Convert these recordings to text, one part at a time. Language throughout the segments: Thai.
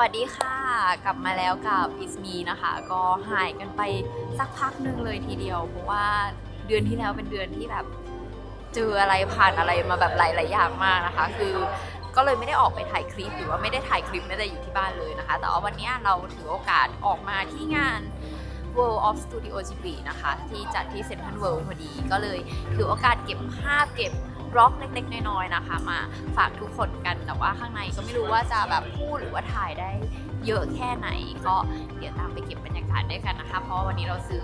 วัสดีค่ะ กลับมาแล้วกับอิสมีนะคะ ก็หายกันไปสักพักหนึ่งเลยทีเดียว เพราะว่าเดือนที่แล้วเป็นเดือนที่แบบ เจออะไรผ่านอะไรมาแบบหลายๆอย่างมากนะคะ คือก็เลยไม่ได้ออกไปถ่ายคลิปหรือว่าไม่ได้ถ่ายคลิปแม้แต่อยู่ที่บ้านเลยนะคะ แต่ว่าวันนี้เราถือโอกาสออกมาที่งาน World of Studio Ghibli นะคะ ที่จัดที่เซ็นทรัลเวิลด์พอดี ก็เลยถือโอกาสเก็บภาพเก็บ บล็อกเล็กๆ น้อยๆนะคะ มาฝากทุกคนกันแต่ว่าข้างในก็ไม่รู้ว่าจะแบบพูดหรือว่าถ่ายได้เยอะแค่ไหน ก็เดี๋ยวตามไปเก็บบรรยากาศด้วยกันนะคะ เพราะวันนี้เราซื้อ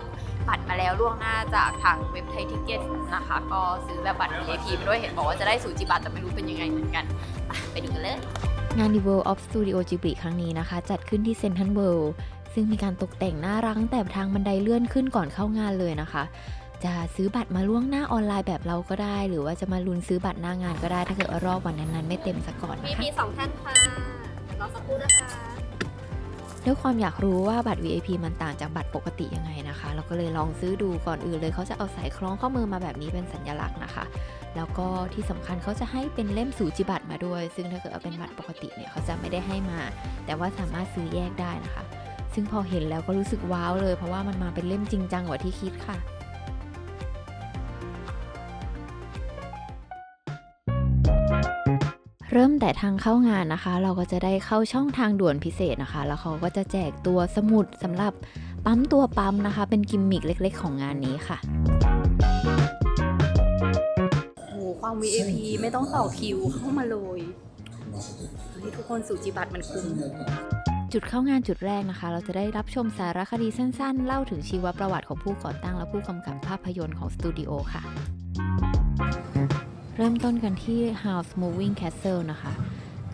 บัตรมาแล้วล่วงหน้าจากทางเว็บไทยทิเก็ตนะคะ ก็ซื้อแบบบัตร VIP ไปด้วยเห็นบอกว่าจะได้สูจิบัตรแต่ไม่รู้เป็นยังไงเหมือนกันไปดูกันเลยงาน The World of Studio Ghibli ครั้งนี้นะคะ จัดขึ้นที่เซนทันเวิลด์ซึ่งมีการตกแต่งน่ารักตั้งแต่ทางบันไดเลื่อนขึ้นก่อนเข้างานเลยนะคะ จะซื้อบัตรมาล่วงหน้าออนไลน์แบบเราก็ได้ หรือว่าจะมาลุ้นซื้อบัตรหน้างานก็ได้ ถ้าเกิดว่ารอบวันนั้นๆไม่เต็มซะก่อนมีนะคะมีสองท่านค่ะรอสักครู่นะคะด้วยความอยากรู้ว่าบัตร VIP มันต่างจากบัตรปกติยังไงนะคะ เราก็เลยลองซื้อดูก่อนอื่นเลยเขาจะเอาสายคล้องข้อมือมาแบบนี้เป็นสัญลักษณ์นะคะ แล้วก็ที่สำคัญเขาจะให้เป็นเล่มสูจิบัตรมาด้วย ซึ่งถ้าเกิดเอาเป็นบัตรปกติเนี่ยเขาจะไม่ได้ให้มา แต่ว่าสามารถซื้อแยกได้นะคะ ซึ่งพอเห็นแล้วก็รู้สึกว้าวเลย เพราะว่ามันมาเป็นเล่มจริงจังกว่าที่คิดค่ะ เริ่มแต่ทางเข้างานนะคะ เราก็จะได้เข้าช่องทางด่วนพิเศษนะคะ แล้วเขาก็จะแจกตัวสมุดสำหรับปั๊มตัวปั๊มนะคะ เป็นกิมมิคเล็กๆ ของงานนี้ค่ะโอ้โหความ VIP ไม่ต้องต่อคิวเข้ามาเลยเฮ้ยทุกคนสูจิบัตรมันคุ้มจุดเข้างานจุดแรกนะคะ เราจะได้รับชมสารคดีสั้นๆ เล่าถึงชีวประวัติของผู้ก่อตั้งและผู้กำกับภาพยนตร์ของสตูดิโอค่ะ เริ่มต้นกันที่ House Moving Castle นะคะ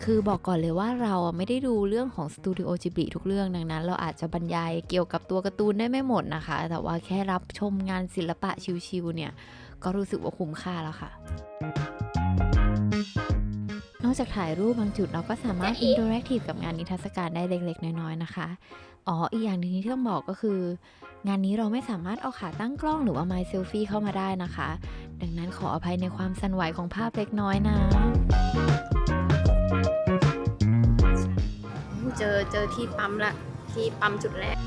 คือบอกก่อนเลยว่าเราไม่ได้ดูเรื่องของสตูดิโอจิบลิทุกเรื่องดังนั้น เราอาจจะบรรยายเกี่ยวกับตัวการ์ตูนได้ไม่หมดนะคะ แต่ว่าแค่รับชมงานศิลปะชิวๆเนี่ย ก็รู้สึกว่าคุ้มค่าแล้วค่ะ อกจากถ่ายรูปบางจุดเราก็สามารถอินเ r อร์แอคทีฟกับงานนิทรรศการได้เล็กๆ น้อยๆ นะคะ อ๋อ อีกอย่างหนึ่งที่ต้องบอกก็คือ งานนี้เราไม่สามารถเอาขาตั้งกล้องหรือว่าไมค์เซลฟี่เข้ามาได้นะคะ ดังนั้นขออภัยในความสั่นไหวของภาพเล็กน้อยนะ เจอเจอที่ปั๊มละ ที่ปั๊มจุดแรก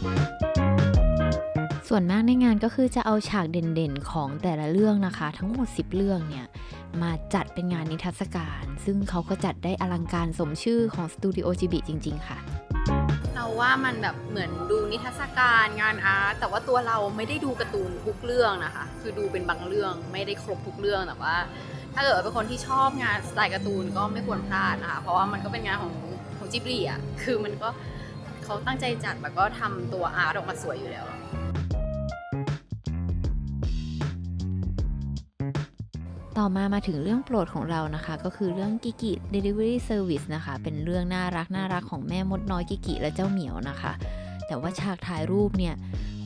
ส่วนมากในงานก็คือจะเอาฉากเด่นๆ ของแต่ละเรื่องนะคะ ทั้งหมด 10 เรื่องเนี่ย มาจัดเป็นงานนิทรรศการ ซึ่งเขาก็จัดได้อลังการสมชื่อของสตูดิโอจิบิจริง ๆ ค่ะ เราว่ามันแบบเหมือนดูนิทรรศการงานอาร์ตแต่ว่าตัวเราไม่ได้ดูการ์ตูนทุกเรื่องนะคะ คือดูเป็นบางเรื่องไม่ได้ครบทุกเรื่องแต่ว่า ถ้าเกิดเป็นคนที่ชอบงานสไตล์การ์ตูนก็ไม่ควรพลาดนะคะเพราะว่ามันก็เป็นงานของของจิบลีอะคือมันก็เขาตั้งใจจัดแล้วก็ทำตัวอาร์ตออกมาสวยอยู่แล้ว ต่อมามาถึงเรื่องโปรดของเรานะคะ ก็คือเรื่องกิกิ Delivery Service นะคะ เป็นเรื่องน่ารักน่ารักของแม่มดน้อยกิกิและเจ้าเหมียวนะคะ แต่ว่าฉากถ่ายรูปเนี่ย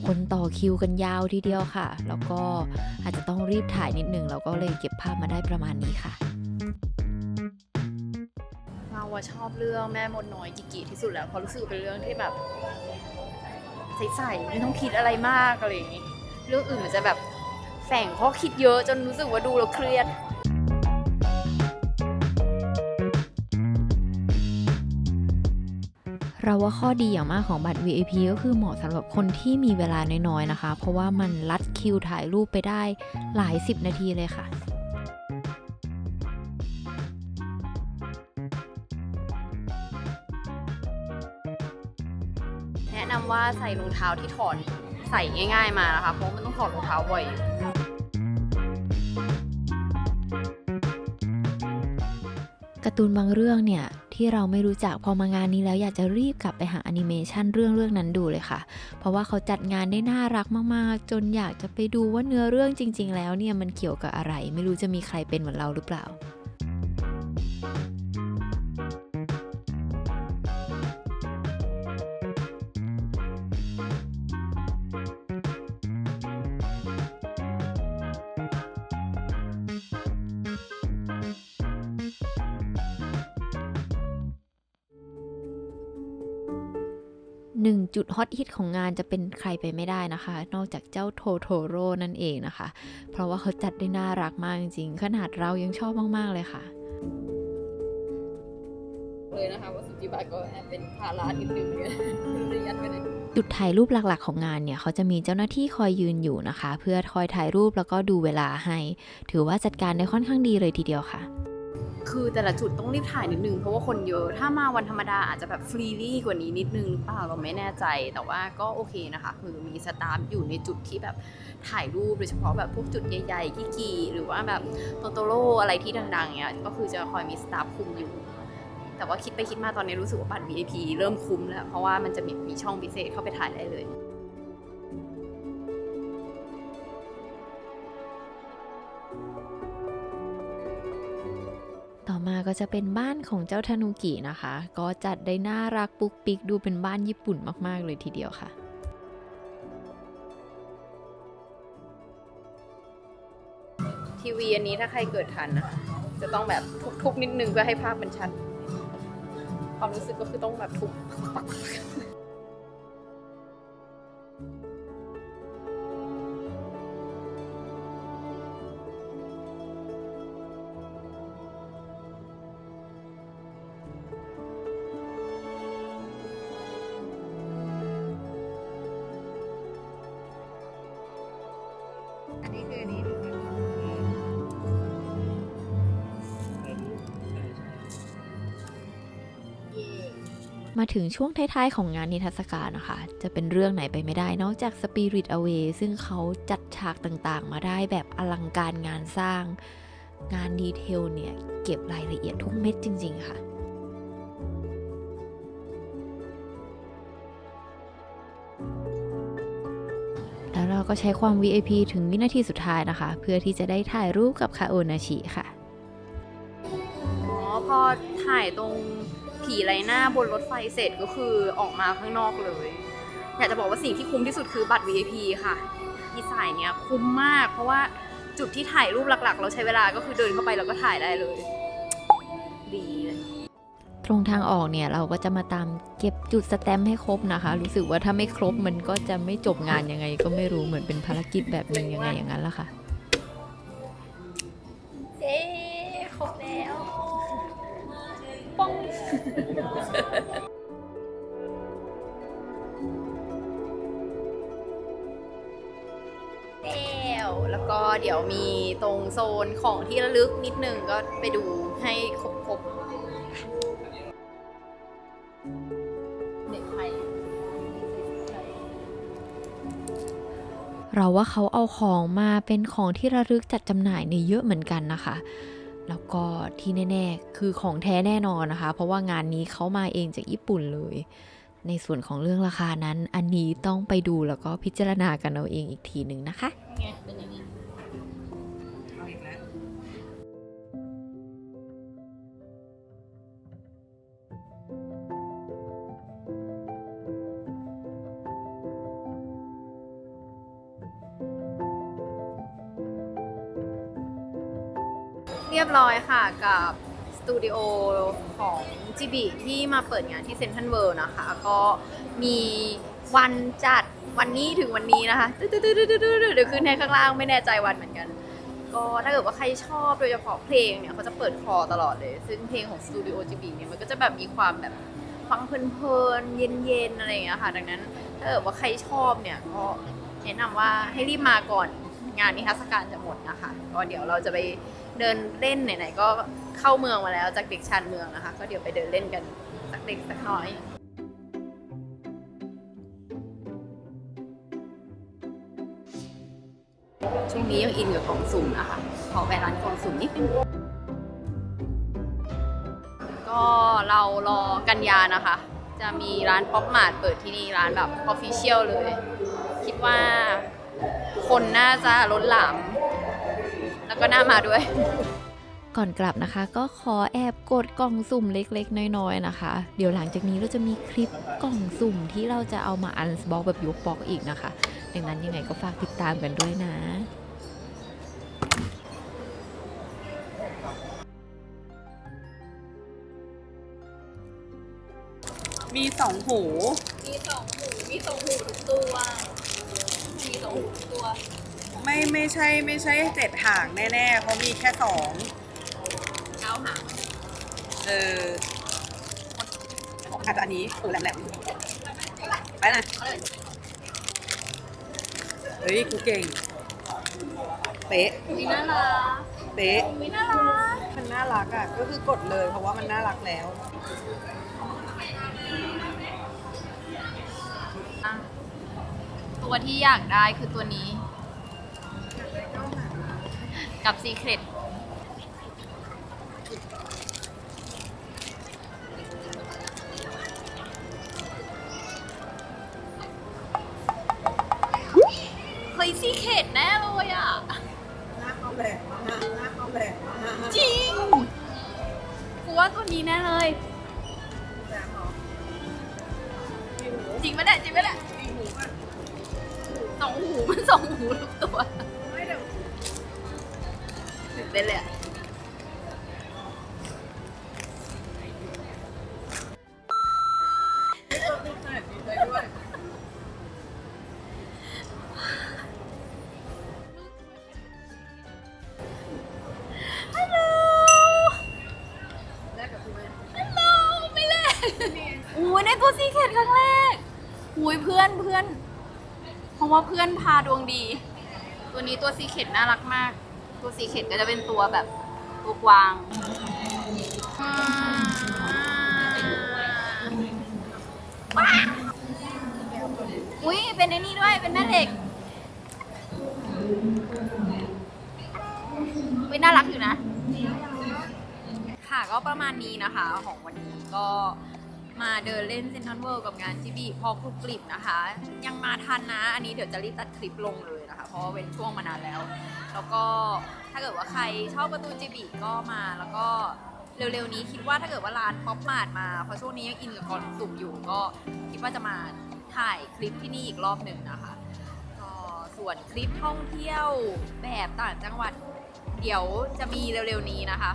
คนต่อคิวกันยาวทีเดียวค่ะ แล้วก็อาจจะต้องรีบถ่ายนิดนึงเราก็เลยเก็บภาพมาได้ประมาณนี้ค่ะ เราอะชอบเรื่องแม่มดน้อยกิกิที่สุดแล้วเพราะรู้สึกเป็นเรื่องที่แบบใสๆไม่ต้องคิดอะไรมากอะไรอย่างงี้เรื่องอื่นมันจะแบบ แฝงข้อคิดเยอะจนรู้สึกว่าดูแล้วเครียด เราว่าข้อดีอย่างมากของบัตร VIP ก็คือเหมาะสำหรับคนที่มีเวลาน้อยๆนะคะ เพราะว่ามันลัดคิวถ่ายรูปไปได้หลายสิบนาทีเลยค่ะแนะนำว่าใส่รองเท้าที่ถอดใส่ง่าย ๆมานะคะ เพราะมันต้องถอดรองเท้าบ่อย ตูนบางเรื่องเนี่ยที่เราไม่รู้จักพอมางานนี้แล้วอยากจะรีบกลับไปหาแอนิเมชันเรื่องเรื่องนั้นดูเลยค่ะ เพราะว่าเขาจัดงานได้น่ารักมากๆ จนอยากจะไปดูว่าเนื้อเรื่องจริง ๆ แล้วเนี่ยมันเกี่ยวกับอะไร ไม่รู้จะมีใครเป็นเหมือนเราหรือเปล่า หนึ่งจุดฮอตฮิตของงานจะเป็นใครไปไม่ได้นะคะ นอกจากเจ้าโทโทโร่นั่นเองนะคะ เพราะว่าเขาจัดได้น่ารักมากจริงๆ ขนาดเรายังชอบมาก ๆ เลยค่ะ เลยนะคะว่าสุจิบะก็แอบเป็นภาระนิดนึงเนี่ยจะยัดไปไหนจุดถ่ายรูปหลักๆของงานเนี่ยเขาจะมีเจ้าหน้าที่คอยยืนอยู่นะคะ เพื่อคอยถ่ายรูปแล้วก็ดูเวลาให้ ถือว่าจัดการได้ค่อนข้างดีเลยทีเดียวค่ะ คือแต่ละจุดต้องรีบถ่ายนิดนึงเพราะว่าคนเยอะ ถ้ามาวันธรรมดาอาจจะแบบฟรีลี่กว่านี้นิดนึงหรือเปล่าเราไม่แน่ใจ แต่ว่าก็โอเคนะคะ คือมีสตาฟอยู่ในจุดที่แบบถ่ายรูปโดยเฉพาะแบบพวกจุดใหญ่ๆกิกีหรือว่าแบบโตโตโร่อะไรที่ดังๆเนี่ยก็คือจะคอยมีสตาฟคุมอยู่ แต่ว่าคิดไปคิดมาตอนนี้รู้สึกว่าบัตร VIP เริ่มคุ้มแล้วเพราะว่ามันจะมีมีช่องพิเศษเข้าไปถ่ายได้เลย ก็จะเป็นบ้านของเจ้าธนุกินะคะ ก็จัดได้น่ารักปุกปิกดูเป็นบ้านญี่ปุ่นมากๆเลยทีเดียวค่ะทีวีอันนี้ถ้าใครเกิดทันนะจะต้องแบบทุบๆนิดนึงเพื่อให้ภาพมันชัด ความรู้สึกก็คือต้องแบบทุบอัน มาถึงช่วงท้ายๆ ของงานนิทรรศการนะคะ จะเป็นเรื่องไหนไปไม่ได้นอกจาก Spirit Away ซึ่งเขาจัดฉากต่างๆ มาได้แบบอลังการงานสร้าง งานดีเทลเนี่ย เก็บรายละเอียดทุกเม็ดจริง ๆ ค่ะแล้วเราก็ใช้ความ VIP ถึงวินาทีสุดท้ายนะคะ เพื่อที่จะได้ถ่ายรูปกับคาโอนาชิค่ะ อ๋อ พอถ่ายตรง ผีไรหน้าบนรถไฟเสร็จก็คือออกมาข้างนอกเลย อยากจะบอกว่าสิ่งที่คุ้มที่สุดคือบัตร VIP ค่ะที่สายเนี้ยคุ้มมาก เพราะว่าจุดที่ถ่ายรูปหลักๆ เราใช้เวลาก็คือเดินเข้าไปแล้วก็ถ่ายได้เลย ดีเลยตรงทางออกเนี่ยเราก็จะมาตามเก็บจุดสแตมป์ให้ครบนะคะ รู้สึกว่าถ้าไม่ครบมันก็จะไม่จบงานยังไง ก็ไม่รู้เหมือนเป็นภารกิจแบบนึงยังไงอย่างนั้นละค่ะ ง แล้วแล้วก็เดี๋ยวมีตรงโซนของที่ระลึกนิดนึงก็ไปดูให้ครบๆเด็กไทยเราว่าเขาเอาของมาเป็นของที่ระลึกจัดจำหน่ายในเยอะเหมือนกันนะคะ แล้วก็ที่แน่ ๆ คือของแท้แน่นอนนะคะ เพราะว่างานนี้เขามาเองจากญี่ปุ่นเลย ในส่วนของเรื่องราคานั้น อันนี้ต้องไปดูแล้วก็พิจารณากันเอาเองอีกทีหนึ่งนะคะ รียบร้อยค่ะกับสตูดิโอของจิบิที่มาเปิดงานที่เซ็นทรัลเวิลด์นะคะ ก็มีวันจัดวันนี้ถึงวันนี้นะคะเดี๋ยวขึ้นให้ข้างล่างไม่แน่ใจวันเหมือนกัน ก็ถ้าเกิดว่าใครชอบโดยเฉพาะเพลงเนี่ยเขาจะเปิดคอตลอดเลย ซึ่งเพลงของสตูดิโอจิบิเนี่ยมันก็จะแบบมีความแบบฟังเพลินๆเย็นๆอะไรอย่างเงี้ยค่ะ ดังนั้นถ้าเกิดว่าใครชอบเนี่ยก็แนะนำว่าให้รีบมาก่อนงานนิทรรศการจะหมดนะคะ ก็เดี๋ยวเราจะไป เดินเล่นไหนๆก็เข้าเมืองมาแล้วจากเด็กชานเมืองนะคะ ก็เดี๋ยวไปเดินเล่นกันสักเด็กสักน้อยช่วงนี้ยังอินกับกล่องสุ่มนะคะขอแวะร้านกล่องสุ่มนิดนึงก็เรารอกันยานะคะ จะมีร้านป๊อปมาร์ทเปิดที่นี่ร้านแบบออฟฟิเชียลเลย คิดว่าคนน่าจะล้นหลาม แล้วก็น่ามาด้วย ก่อนกลับนะคะ ก็ขอแอบกดกล่องสุ่มเล็กๆ น้อยๆนะคะ เดี๋ยวหลังจากนี้เราจะมีคลิปกล่องสุ่มที่เราจะเอามาอันบ็อกแบบยกบล็อกอีกนะคะ ดังนั้นยังไงก็ฝากติดตามกันด้วยนะมีสองหู มีสองหู มีสองหูทุกตัว มีสองหูทุกตัว ไม่ไม่ใช่ไม่ใช่เจ็ดหางแน่ๆ เพราะมีแค่สองเก้าหางเอออาจจะอันนี้หูแหลมๆไปนะเฮ้ยกูเก่ง เป๊ะวิน่ารักเป๊ะวิน่ารักมันน่ารักอะก็คือกดเลยเพราะว่ามันน่ารักแล้วอะตัวที่อยากได้คือตัวนี้ กับซีเครตเฮ้ยซีเครตแน่เลยอะ หน้าเขาแหลมมากหน้าเขาแหลมมากจริง กูว่าตัวนี้แน่เลย แหลมเหรอมีหูจริงปะเนี่ยจริงปะเนี่ย มีหูป่ะ สองหูมันสองหูทุกตัวไม่ เดี๋ยวตื่นเต้นเลยอะไม่ต้องพูดขนาดนี้เลยด้วยฮัลโหลแรกกับคุณแม่ฮัลโหลไม่เล่นอุ้ยในตัวซีเคทครั้งแรกอุ้ยเพื่อนเพื่อน เพราะว่าเพื่อนพาดวงดี ตัวนี้ตัวซีเคทน่ารักมาก ตัวซีเคทก็จะเป็นตัวแบบตัวกวางอุ้ยเป็นไอ้นี่ด้วย เป็นแม่เหล็กอุ้ยน่ารักอยู่นะ ค่ะก็ประมาณนี้นะคะของวันนี้ก็ มาเดินเล่นเซนทรัลเวิลด์กับงานจิบีพอกรุบกริบนะคะ ยังมาทันนะ อันนี้เดี๋ยวจะรีบตัดคลิปลงเลยนะคะ เพราะว่าเป็นช่วงมานานแล้ว แล้วก็ถ้าเกิดว่าใครชอบการ์ตูจิบีก็มาแล้วก็เร็วๆนี้คิดว่าถ้าเกิดว่าร้านป๊อปมาดมาเพราะช่วงนี้ยังอินกับกอนสุ่มอยู่ก็คิดว่าจะมาถ่ายคลิปที่นี่อีกรอบหนึ่งนะคะก็ส่วนคลิปท่องเที่ยวแบบต่างจังหวัด เดี๋ยวจะมีเร็วๆนี้นะคะ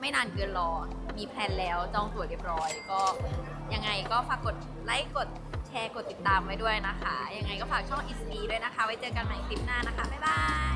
ไม่นานเกินรอ มีแพลนแล้วจองตั๋วเรียบร้อย ก็ยังไงก็ฝากกดไลค์กดแชร์กดติดตามไว้ด้วยนะคะ ยังไงก็ฝากช่องอิสมีด้วยนะคะ ไว้เจอกันใหม่คลิปหน้านะคะ บ๊ายบาย